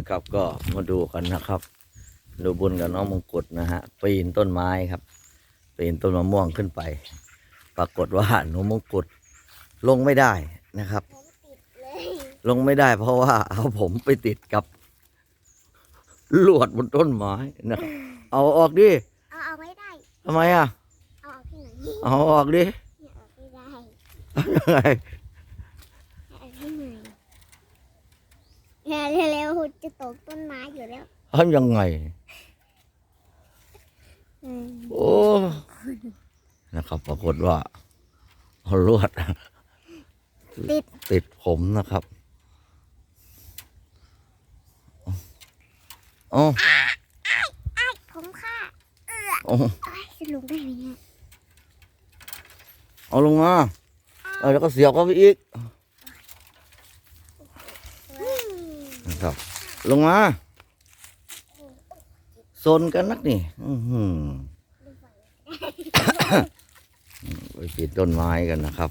นะครับ ก็มาดูกันนะครับ ดูบุญกับน้องมงกุฎนะฮะปีนต้นไม้ครับปีนต้นมะม่วงขึ้นไป ปรากฏว่าหนูมงกุฎลงไม่ได้นะครับผมติดเลยลงไม่ได้เพราะว่าเอาผมไปติดกับลวดบนต้นไม้นะครับเอาออกดิเอาเอาไม่ได้ทำไมอะเอาออกที่ไหนเอาออกดิเนี่ยออกไม่ได้ยังไง เอาออกที่ไหนเนี่ยเร็วๆจะ ตกต้นไม้อยู่แล้วทำยังไง อืมโอ้นะครับ ปรากฏว่าเอาลวด ติดติดผมนะครับโอ้ผมค่ะโอ้เอ้ยจะลงได้ไหมเนี่ยเอาลงมาเอาแล้วก็เสียบเข้าไปอีก อืม นะครับ ลงมาโซนกันนักนี่ อื้อหือไปปีนต้นไม้กันนะครับ